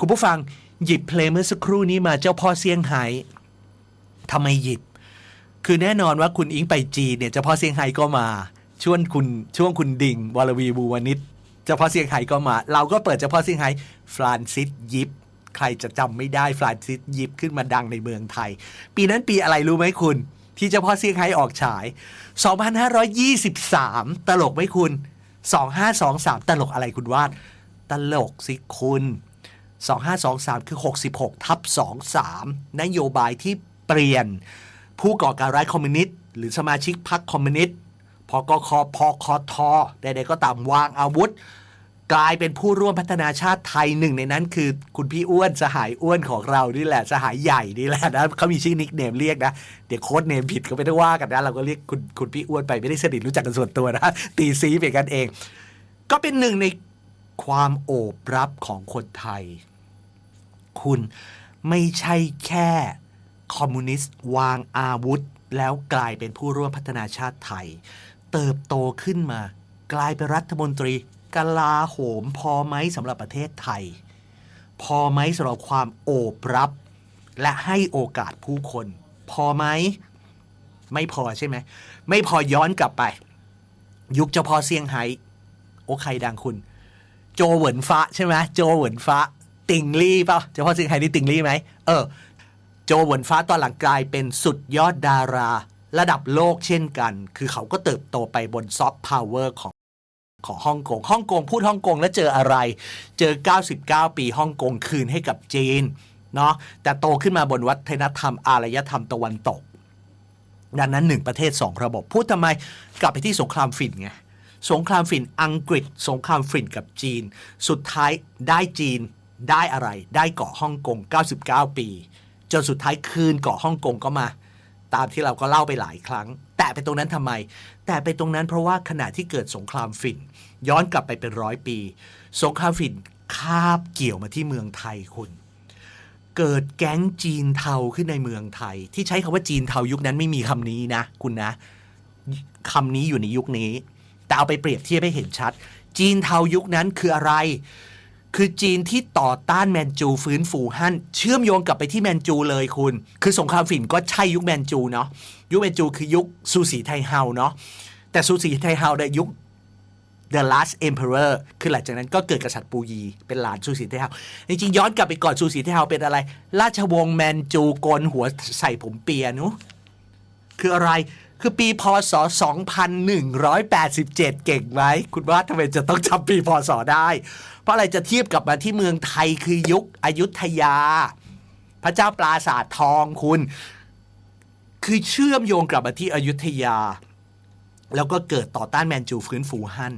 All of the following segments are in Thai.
คุณผู้ฟังหยิบเพลงเมื่อสักครู่นี้มาเจ้าพ่อเซี่ยงไฮ้ทำไมหยิบ คือแน่นอนว่าคุณอิงไปจีนเนี่ยเจ้าพ่อเซี่ยงไฮ้ก็มาช่วงคุณช่วงคุณดิ่งวรวีบูวานิชเจ้าพ่อเซี่ยงไฮ้ก็มา เราก็เปิดเจ้าพ่อเซี่ยงไฮ้ฟรานซิสยิปใครจะจำไม่ได้ฟรานซิสยิปขึ้นมาดังในเมืองไทย ปีนั้นปีอะไรรู้ไหมคุณ ที่เจ้าพ่อเซี่ยงไฮ้ออกฉาย 2523 ตลกไหมคุณ 2523 ตลกอะไรคุณวาด ตลกสิคุณ 2523 คือ 66 ทับ 23 นโยบายที่เปลี่ยนผู้ก่อการร้ายคอมมิวนิสต์หรือสมาชิกพรรคคอมมิวนิสต์พกคพคทใดๆก็ตามวางอาวุธ กลายเป็นผู้ร่วมพัฒนาชาติไทยหนึ่งในนั้นคือคุณพี่อ้วนสหายอ้วนของเรานี่แหละสหายใหญ่นี่แหละนะเขามีชื่อนิกเนมเรียกนะเดี๋ยวโค้ดเนมผิดก็ไม่ได้ว่ากันนะเราก็เรียกคุณคุณพี่อ้วนไปไม่ได้สนิทรู้จักกันส่วนตัวนะตีซีไปกันเอง ก็เป็นหนึ่งในความโอบรับของคนไทย คุณไม่ใช่แค่คอมมิวนิสต์วางอาวุธ แล้วกลายเป็นผู้ร่วมพัฒนาชาติไทย เติบโตขึ้นมา กลายเป็นรัฐมนตรีกลาโหมพอไหมสำหรับประเทศไทย พอไหมสำหรับความโอบรับ และให้โอกาสผู้คน พอไหมไม่พอใช่ไหม ไม่พอย้อนกลับไป ยุคเจ้าพ่อเซี่ยงไฮ้โอ้ใครดังคุณ โจเหวินฟ้าใช่ไหมโจเหวินฟ้า ติงลี่เปล่าเฉพาะเซี่ยงไฮนี่ติงลี่ไหมเออ โจหวนฟ้าตอนหลังกลายเป็นสุดยอดดารา ระดับโลกเช่นกัน คือเขาก็เติบโตไปบนซอฟต์พาวเวอร์ของของฮ่องกงฮ่องกงพูดฮ่องกงแล้วเจออะไร เจอ 99 ปีฮ่องกงคืนให้กับจีนเนาะแต่โตขึ้นมาบนวัฒนธรรม อารยธรรมตะวันตก ดังนั้นหนึ่งประเทศสองระบบ พูดทำไมกลับไปที่สงครามฝิ่นไงสงครามฝิ่นอังกฤษ สงครามฝิ่นกับจีน สุดท้ายได้จีน ได้อะไร ได้เกาะฮ่องกง 99 ปี จนสุดท้ายคืนเกาะฮ่องกงก็มา ตามที่เราก็เล่าไปหลายครั้ง แต่ไปตรงนั้นทำไม แต่ไปตรงนั้นเพราะว่าขณะที่เกิดสงครามฝิ่น ย้อนกลับไปเป็นร้อยปี สงครามฝิ่นคาบเกี่ยวมาที่เมืองไทยคุณเกิดแก๊งจีนเทาขึ้นในเมืองไทย ที่ใช้คำว่าจีนเทายุคนั้นไม่มีคำนี้นะ คุณนะคำนี้อยู่ในยุคนี้ แต่เอาไปเปรียบเทียบให้เห็นชัด จีนเทายุคนั้นคืออะไร คือจีนที่ต่อต้านแมนจูฟื้นฟูฮั่นเชื่อมโยงกลับไปที่แมนจูเลยคุณ คือสงครามฝิ่นก็ใช่ยุคแมนจูเนาะยุคแมนจูคือยุคซูสีไทเฮาเนาะแต่ซูสีไทเฮาเนี่ยยุค The Last Emperor คือหลังจากนั้นก็เกิดกษัตริย์ปูยีเป็นหลานซูสีเทเฮาจริงๆย้อนกลับไปก่อนซูสีเทเฮาเป็นอะไร ราชวงศ์แมนจูโกนหัวใส่ผมเปียนุคืออะไร คือปีพศ 2187 เก่งไหม คุณว่าทำไมจะต้องจำปีพศได้ เพราะอะไรจะเทียบกลับมาที่เมืองไทยคือยุคอยุธยา พระเจ้าปราสาททองคุณ คือเชื่อมโยงกลับมาที่อยุธยา แล้วก็เกิดต่อต้านแมนจูฟื้นฟูฮั่น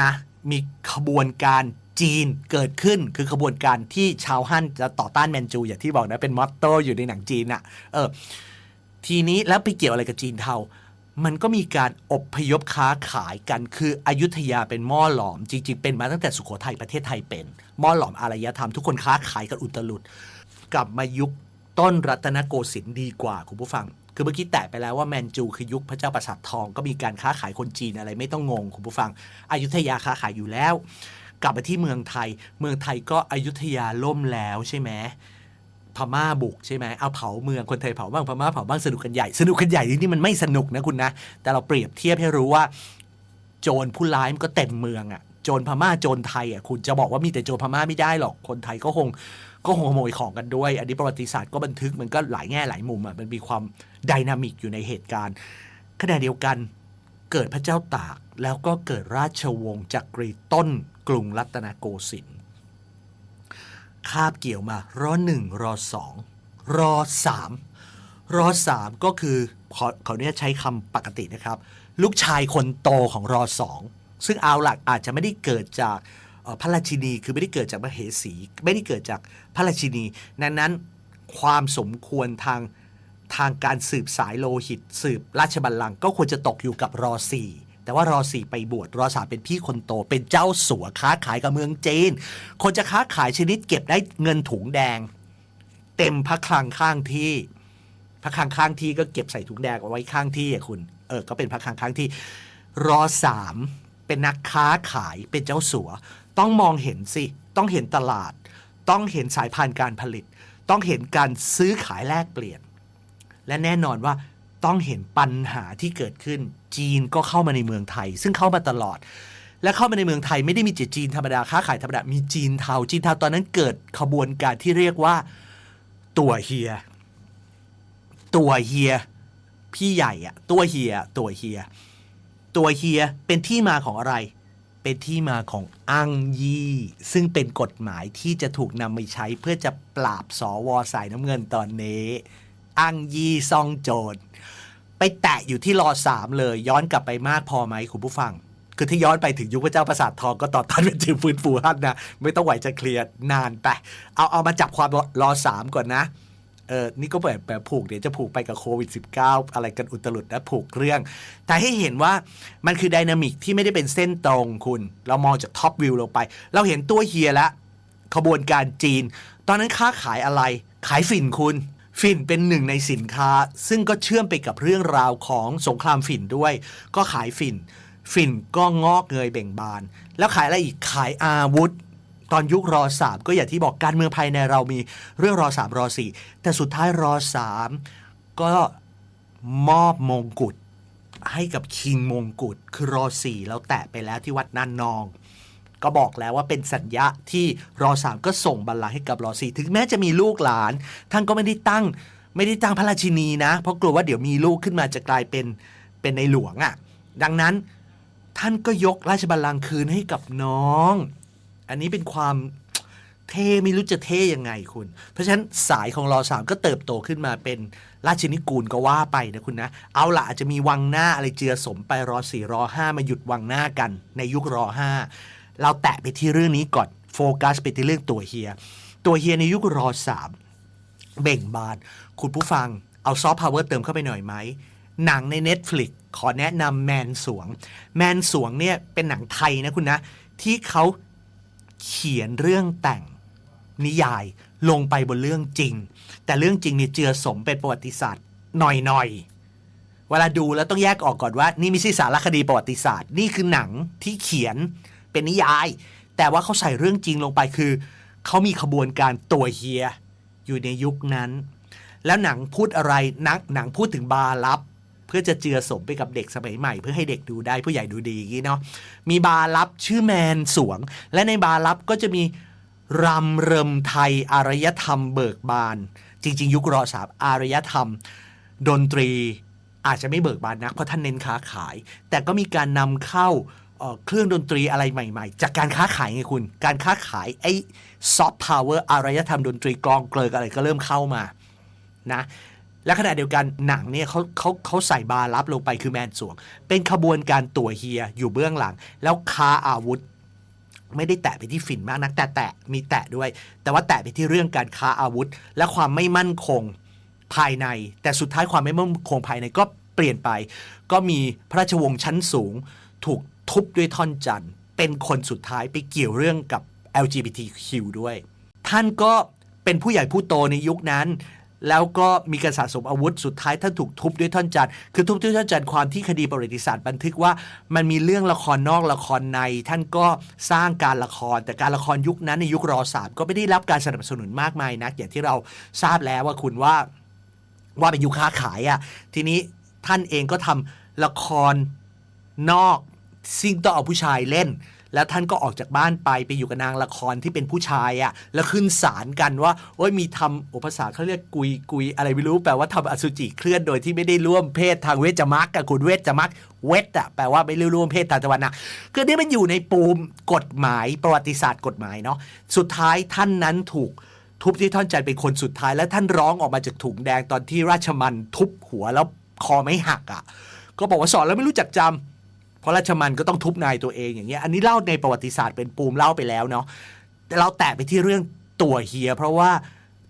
นะมีขบวนการจีนเกิดขึ้นคือขบวนการที่ชาวฮั่นจะต่อต้านแมนจู อย่างที่บอกนะเป็นมอตโต้อยู่ในหนังจีนอะเออ ทีนี้แล้วไปเกี่ยวอะไรกับจีนเทา มันก็มีการอบพยพค้าขายกันคืออยุธยาเป็นหม้อหลอม จริง ๆ เป็นมาตั้งแต่สุโขทัยประเทศไทยเป็นหม้อหลอมอารยธรรมทุกคนค้าขายกันอุตลุดกลับมายุคต้นรัตนโกสินทร์ดีกว่าคุณผู้ฟัง คือเมื่อกี้แตะไปแล้วว่าแมนจูคือยุคพระเจ้าประสาททอง ก็มีการค้าขายคนจีนอะไรไม่ต้องงงคุณผู้ฟัง อยุธยาค้าขายอยู่แล้ว กลับมาที่เมืองไทย เมืองไทยก็อยุธยาล่มแล้วใช่ไหม พม่าบุกใช่ไหมเอาเผาเมืองคนไทยเผาบ้างพม่าเผาบ้างสนุกกันใหญ่สนุกกันใหญ่ที่นี่มันไม่สนุกนะคุณนะ แต่เราเปรียบเทียบให้รู้ว่า โจรผู้ร้ายมันก็เต็มเมืองอะ่ะโจรพม่าโจรไทยอะคุณจะบอกว่ามีแต่โจรพม่าไม่ได้หรอกคนไทยก็คงก็คงขโมยของกันด้วย อันนี้ประวัติศาสตร์ก็บันทึกมันก็หลายแง่หลายมุมอะมันมีความไดนามิกอยู่ในเหตุการณ์ขณะเดียวกันเกิดพระเจ้าตาก แล้วก็เกิดราชวงศ์จักรีต้นกรุงรัตนโกสินทร์ คาบเกี่ยวมารอหนึ่งรอสองรอสามรอสามก็คือขอเขาเนี่ยใช้คำปกตินะครับ ลูกชายคนโตของรอสองซึ่งเอาหลักอาจจะไม่ได้เกิดจากพระราชินีคือไม่ได้เกิดจากมเหสี ไม่ได้เกิดจากพระราชินีดังนั้นความสมควรทางทางการสืบสายโลหิต สืบราชบัลลังก์ก็ควรจะตกอยู่กับรอสี่ แต่ว่ารอสี่ไปบวชรอสามเป็นพี่คนโต เป็นเจ้าสัวค้าขายกับเมืองจีน คนจะค้าขายชนิดเก็บได้เงินถุงแดง เต็มพระคลังข้างที่พระคลังข้างที่ก็เก็บใส่ถุงแดงเอาไว้ข้างที่อะคุณ เออ ก็เป็นพระคลังข้างที่ รอสามเป็นนักค้าขายเป็นเจ้าสัว ต้องมองเห็นสิ ต้องเห็นตลาด ต้องเห็นสายพานการผลิต ต้องเห็นการซื้อขายแลกเปลี่ยน และแน่นอนว่าต้องเห็นปัญหาที่เกิดขึ้น จีนก็เข้ามาในเมืองไทย ซึ่งเข้ามาตลอด และเข้ามาในเมืองไทยไม่ได้มีแต่จีนธรรมดาค้าขายธรรมดามีจีนเทาจีนเทาตอนนั้นเกิดขบวนการที่เรียกว่าตัวเฮีย ตัวเฮีย พี่ใหญ่อะตัวเฮีย ตัวเฮีย ตัวเฮียเป็นที่มาของอะไร เป็นที่มาของอังยี่ ซึ่งเป็นกฎหมายที่จะถูกนำไปใช้เพื่อจะปราบสวสายน้ำเงินตอนนี้ อังยี่ซองโจร ไปแตะอยู่ที่รอสามเลย ย้อนกลับไปมากพอไหมคุณผู้ฟัง คือที่ย้อนไปถึงยุคพระเจ้าประสาททองก็ตอนท่านเป็นจือฟื้นฟูฮั่นนะไม่ต้องไหวจะเคลียร์นานไป เอาเอามาจับความรอสามก่อนนะเออนี่ก็แบบแบบผูกเดี๋ยวจะผูกไปกับโควิด -19 อะไรกันอุตลุดนะผูกเรื่อง แต่ให้เห็นว่ามันคือไดนามิกที่ไม่ได้เป็นเส้นตรงคุณ เรามองจากท็อปวิวลงไป เราเห็นตัวเฮียล้วขบวนการจีน ตอนนั้นค้าขายอะไร ขายฝิ่นคุณ ฝิ่นเป็นหนึ่งในสินค้า ซึ่งก็เชื่อมไปกับเรื่องราวของสงครามฝิ่นด้วย ก็ขายฝิ่นฝิ่นก็งอกเงยเบ่งบาน แล้วขายอะไรอีกขายอาวุธ ตอนยุครอสามก็อย่างที่บอกการเมืองภายในเรามีเรื่องรอสามรอสี่แต่สุดท้ายรอสามก็มอบมงกุฎให้กับคิงมงกุฎคือรอสี่แล้วแตะไปแล้วที่วัดนันนอง ก็บอกแล้วว่าเป็นสัญญาที่รอสามก็ส่งบัลลังก์ให้กับรอสี่ถึงแม้จะมีลูกหลาน ท่านก็ไม่ได้ตั้งไม่ได้ตั้งพระราชินีนะ เพราะกลัวว่าเดี๋ยวมีลูกขึ้นมาจะกลายเป็นเป็นในหลวงอะ่ะ ดังนั้นท่านก็ยกราชบัลลังก์คืนให้กับน้อง อันนี้เป็นความเท่ไม่รู้จะเท่ยังไงคุณ เพราะฉะนั้นสายของรอสามก็เติบโตขึ้นมาเป็นราชินิกูลก็ว่าไปนะคุณนะ เอาละอาจจะมีวังหน้าอะไรเจือสมไปรอสี่รอห้ามาหยุดวังหน้ากันในยุครอห้า เราแตะไปที่เรื่องนี้ก่อนโฟกัสไปที่เรื่องตัวเฮีย ตัวเฮียในยุครอสามเบ่งบาน คุณผู้ฟังเอาซอฟต์พาวเวอร์เติมเข้าไปหน่อยไหม หนังใน Netflix ขอแนะนำแมนสวง แมนสวงเนี่ยเป็นหนังไทยนะคุณนะ ที่เขาเขียนเรื่องแต่งนิยายลงไปบนเรื่องจริง แต่เรื่องจริงเนี่ยเจือสมเป็นประวัติศาสตร์หน่อยๆ เวลาดูแล้วต้องแยกออกก่อนว่า นี่ไม่ใช่สารคดีประวัติศาสตร์ นี่คือหนังที่เขียน เป็นนิยาย แต่ว่าเขาใส่เรื่องจริงลงไปคือ เขามีขบวนการตัวเฮีย อยู่ในยุคนั้น แล้วหนังพูดอะไรนักหนังพูดถึงบาร์ลับ เพื่อจะเจือสมไปกับเด็กสมัยใหม่ เพื่อให้เด็กดูได้ผู้ใหญ่ดูดีอย่างนี้เนาะมีบาร์ลับชื่อแมนสวง และในบาร์ลับก็จะมีรำเริมไทย อารยธรรมเบิกบาน จริง ๆ ยุครอสามอารยธรรม ดนตรีอาจจะไม่เบิกบานนักเพราะท่านเน้นค้าขาย แต่ก็มีการนำเข้า เครื่องดนตรีอะไรใหม่ ๆ จากการค้าขายไงคุณ การค้าขายไอ้ซอฟต์พาวเวอร์อารยธรรมดนตรีกลองเกลิกอะไรก็เริ่มเข้ามานะและขณะเดียวกันหนังเนี่ยเขาเขาเขาใส่บาร์ลับลงไปคือแมนสวง เป็นขบวนการตัวเฮียอยู่เบื้องหลัง แล้วค้าอาวุธ ไม่ได้แตะไปที่ฝิ่นมากนักแต่แตะมีแตะด้วย แต่ว่าแตะไปที่เรื่องการค้าอาวุธ และความไม่มั่นคงภายใน แต่สุดท้ายความไม่มั่นคงภายในก็เปลี่ยนไป ก็มีพระราชวงศ์ชั้นสูงถูก ทุบด้วยท่อนจันทร์เป็นคนสุดท้ายไปเกี่ยวเรื่องกับ LGBTQ ด้วย ท่านก็เป็นผู้ใหญ่ผู้โตในยุคนั้น แล้วก็มีการสะสมอาวุธสุดท้ายท่านถูกทุบด้วยท่อนจันทร์คือทุบด้วยท่อนจันทร์ความที่คดีประวัติศาสตร์บันทึกว่า มันมีเรื่องละครนอกละครใน ท่านก็สร้างการละคร แต่การละครยุคนั้นในยุครอสามก็ไม่ได้รับการสนับสนุนมากมายนักอย่างที่เราทราบแล้วว่าคุณว่าว่าเป็นยุคค้าขายอะ่ะทีนี้ท่านเองก็ทำละครนอก ซึ่งต้องเอาผู้ชายเล่น แล้วท่านก็ออกจากบ้านไปไปอยู่กับนางละครที่เป็นผู้ชายอะ่ะ แล้วขึ้นศาลกันว่าโอ้ยมีทำอุปสรรคเขาเรียกกุยกุยอะไรไม่รู้แปลว่าทำอสุจิเคลื่อนโดยที่ไม่ได้ร่วมเพศทางเวชมักกับคุณเวชมักเวทอะแปลว่าไม่ได้ร่วมเพศทางตะวันนะคือนี่มันอยู่ในปูมกฎหมายประวัติศาสตร์กฎหมายเนาะสุดท้ายท่านนั้นถูกทุบที่ท่อนจันทร์เป็นคนสุดท้ายและท่านร้องออกมาจากถุงแดงตอนที่ราชมันทุบหัวแล้วคอไม่หักอะ่ะ ก็บอกว่าสอนแล้วไม่รู้จักจำ เพราะราชมันก็ต้องทุบนายตัวเองอย่างเงี้ยอันนี้เล่าในประวัติศาสตร์เป็นปูมเล่าไปแล้วเนาะแต่เราแตะไปที่เรื่องตัวเฮีย เพราะว่า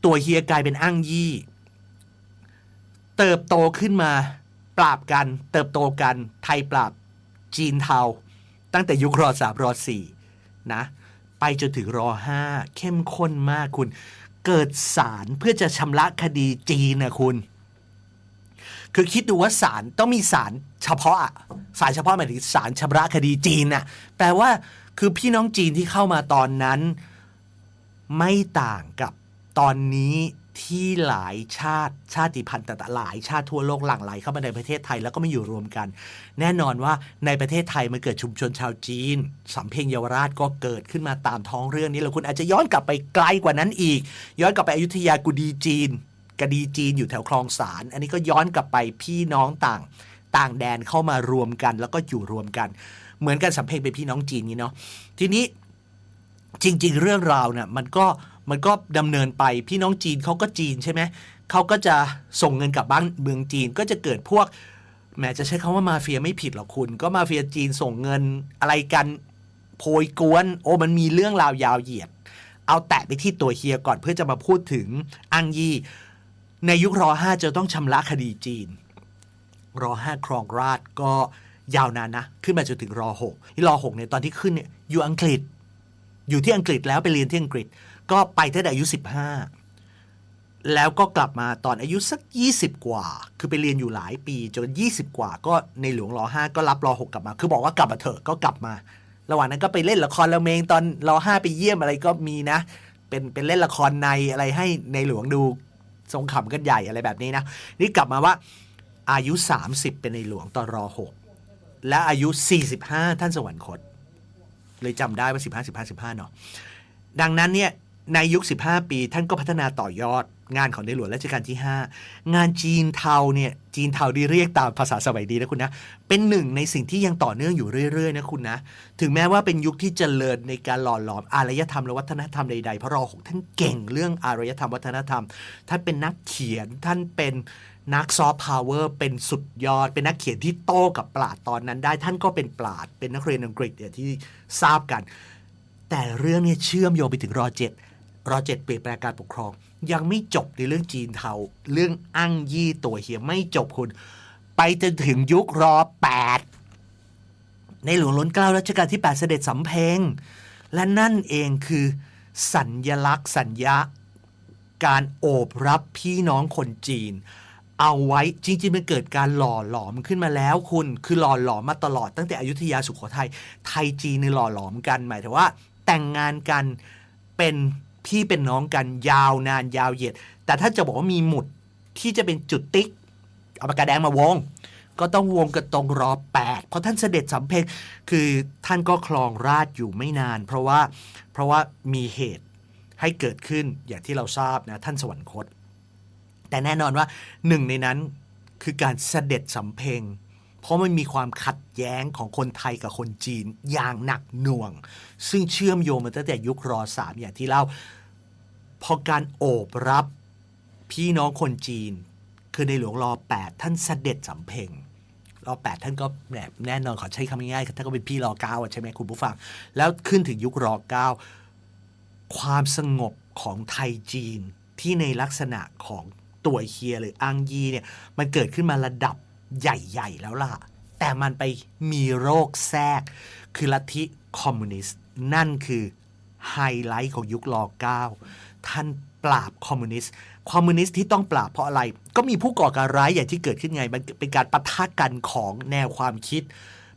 ตัวเฮียกลายเป็นอ้างยี่ เติบโตขึ้นมาปราบกัน เติบโตกันไทยปราบจีนเทา ตั้งแต่ยุครอสามรอสี่นะ ไปจนถึงรอห้าเข้มข้นมากคุณ เกิดศาลเพื่อจะชำระคดีจีนนะคุณ คือคิดดูว่าศาลต้องมีศาลเฉพาะอะศาลเฉพาะหมายถึงศาลชำระคดีจีนน่ะแปลว่าคือพี่น้องจีนที่เข้ามาตอนนั้น ไม่ต่างกับตอนนี้ที่หลายชาติชาติพันธุ์แต่หลายชาติทั่วโลกหลั่งไหลเข้ามาในประเทศไทยแล้วก็มาอยู่รวมกัน แน่นอนว่าในประเทศไทยมันเกิดชุมชนชาวจีนสำเพ็งเยาวราชก็เกิดขึ้นมาตามท้องเรื่องนี้แล้วคุณอาจจะย้อนกลับไปไกลกว่านั้นอีก ย้อนกลับไปอยุธยากุดีจีน กดีจีนอยู่แถวคลองสาร อันนี้ก็ย้อนกลับไปพี่น้องต่างต่างแดนเข้ามารวมกัน แล้วก็อยู่รวมกัน เหมือนกันสำเพ็งเป็นพี่น้องจีนนี่เนาะทีนี้จริง ๆ เรื่องราวเนี่ยมันก็มันก็ดำเนินไปพี่น้องจีนเขาก็จีนใช่ไหมเขาก็จะส่งเงินกลับบ้านเมืองจีนก็จะเกิดพวกแหมจะใช้คำว่ามาเฟียไม่ผิดหรอกคุณ ก็มาเฟียจีนส่งเงินอะไรกันโพยกวน โอ้มันมีเรื่องราวยาวเหยียด เอาแตะไปที่ตัวเฮียก่อนเพื่อจะมาพูดถึงอังยี่ ในยุครอห้าจะต้องชำระคดีจีน รอห้าครองราชก็ยาวนานนะ ขึ้นมาจนถึงรอหกที่รอหกเนี่ยตอนที่ขึ้นเนี่ยอยู่อังกฤษ อยู่ที่อังกฤษแล้วไปเรียนที่อังกฤษ ก็ไปตั้งแต่อายุ15แล้วก็กลับมาตอนอายุสัก 20 กว่า คือไปเรียนอยู่หลายปีจน 20 กว่า ก็ในหลวงรอห้าก็รับรอหกกลับมา คือบอกว่ากลับมาเถอะก็กลับมา ระหว่างนั้นก็ไปเล่นละครละเมงตอนรอห้าไปเยี่ยมอะไรก็มีนะ เป็นเป็นเล่นละครในอะไรให้ในหลวงดู ทรงขำกันใหญ่อะไรแบบนี้นะ นี่กลับมาว่าอายุ 30 เป็นในหลวงตอนรอ6และอายุ 45 ท่านสวรรคต เลยจำได้ว่า 15 15 15เนาะดังนั้นเนี่ยในยุค 15 ปีท่านก็พัฒนาต่อยอด งานของในหลวงรัชกาลที่ 5 งานจีนเทาเนี่ยจีนเทาที่เรียกตามภาษาสมัยดีนะคุณนะ เป็นหนึ่งในสิ่งที่ยังต่อเนื่องอยู่เรื่อยๆนะคุณนะ ถึงแม้ว่าเป็นยุคที่เจริญในการหล่อหลอมอารยธรรมและวัฒนธรรมใดๆเพราะรอหกท่านเก่งเรื่องอารยธรรมวัฒนธรรม ท่านเป็นนักเขียนท่านเป็นนักซอฟต์พาวเวอร์เป็นสุดยอด เป็นนักเขียนที่โต้กับปราดตอนนั้นได้ ท่านก็เป็นปราดเป็นนักเรียนอังกฤษเนี่ยที่ทราบกัน แต่เรื่องเนี่ยเชื่อมโยงไปถึงรอเจ็ด รอเจ็ดเปลี่ยนแปลงการปกครอง ยังไม่จบในเรื่องจีนเทาเรื่องอั้งยี่ตัวเฮียไม่จบคุณ ไปจนถึงยุครอแปดในหลวงล้นเกล้ารัชกาลที่ 8 เสด็จสำเพ็งและนั่นเองคือ สัญญลักษณ์สัญญาการโอบรับพี่น้องคนจีน เอาไว้จริงๆมันเกิดการหล่อหลอมขึ้นมาแล้วคุณคือหล่อหลอมมาตลอดตั้งแต่อยุธยาสุโขทัยไทยจีนนี่หล่อหลอมกัน หมายถึงว่า แต่งงานกันเป็น พี่เป็นน้องกันยาวนานยาวเหยียด แต่ถ้าจะบอกว่ามีหมุดที่จะเป็นจุดติ๊ก เอาปากกาแดงมาวง ก็ต้องวงกันตรงรอแปดเพราะท่านเสด็จสำเพ็งคือท่านก็คลองราชอยู่ไม่นาน เพราะว่าเพราะว่ามีเหตุให้เกิดขึ้นอย่างที่เราทราบนะ ท่านสวรรคต แต่แน่นอนว่าหนึ่งในนั้นคือการเสด็จสำเพ็ง เพราะมันมีความขัดแย้งของคนไทยกับคนจีนอย่างหนักหน่วง ซึ่งเชื่อมโยงมาตั้งแต่ยุครอสามอย่างที่เล่าพอการโอบรับพี่น้องคนจีน คือในหลวงรอแปดท่านเสด็จสำเพ็งรอแปดท่านก็แบบแน่นอนขอใช้คำง่ายๆท่านก็เป็นพี่รอเก้าอะใช่ไหมคุณผู้ฟัง แล้วขึ้นถึงยุครอเก้าความสงบของไทยจีนที่ในลักษณะของตัวเฮียหรืออังยีเนี่ยมันเกิดขึ้นมาระดับ ใหญ่ ๆ แล้วล่ะ แต่มันไปมีโรคแทรก คือลัทธิคอมมิวนิสต์ นั่นคือไฮไลท์ของยุครอเก้าท่านปราบคอมมิวนิสต์ คอมมิวนิสต์ที่ต้องปราบเพราะอะไร ก็มีผู้ก่อการร้ายอย่างที่เกิดขึ้นไง มันเป็นการปะทะกันของแนวความคิด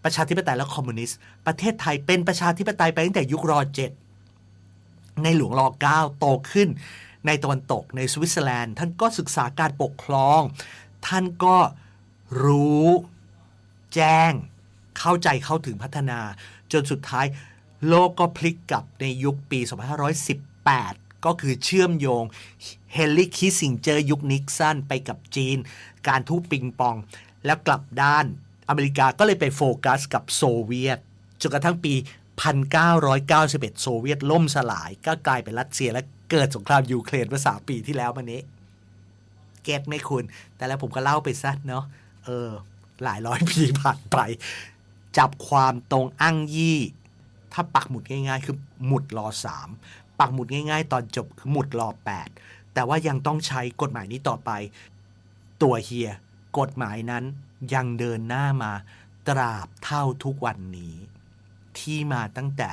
ประชาธิปไตยและคอมมิวนิสต์ ประเทศไทยเป็นประชาธิปไตยไปตั้งแต่ยุครอเจ็ดในหลวงรอเก้าโตขึ้น ในตะวันตกในสวิตเซอร์แลนด์ ท่านก็ศึกษาการปกครอง ท่านก็ รู้ แจ้ง เข้าใจเข้าถึงพัฒนา จนสุดท้ายโลกก็พลิกกลับในยุคปี 2518 ก็คือเชื่อมโยงเฮนรี่คิสซิงเจอร์ยุคนิกสันไปกับจีน การทุบปิงปอง แล้วกลับด้านอเมริกาก็เลยไปโฟกัสกับโซเวียตจนกระทั่งปี 1991 โซเวียตล่มสลาย ก็กลายเป็นรัสเซียและเกิดสงครามยูเครนเมื่อสามปีที่แล้วมานี้ เก็ตไหม่คุณ แต่แล้วผมก็เล่าไปซะเนาะ เออ หลายร้อยปีผ่านไป จับความตรงอั้งยี่ ถ้าปักหมุดง่ายๆ คือหมุดรอสามปักหมุดง่าย ๆ ตอนจบคือหมุดรอแปดแต่ว่ายังต้องใช้กฎหมายนี้ต่อไป ตัวเฮีย กฎหมายนั้นยังเดินหน้ามาตราบเท่าทุกวันนี้ ที่มาตั้งแต่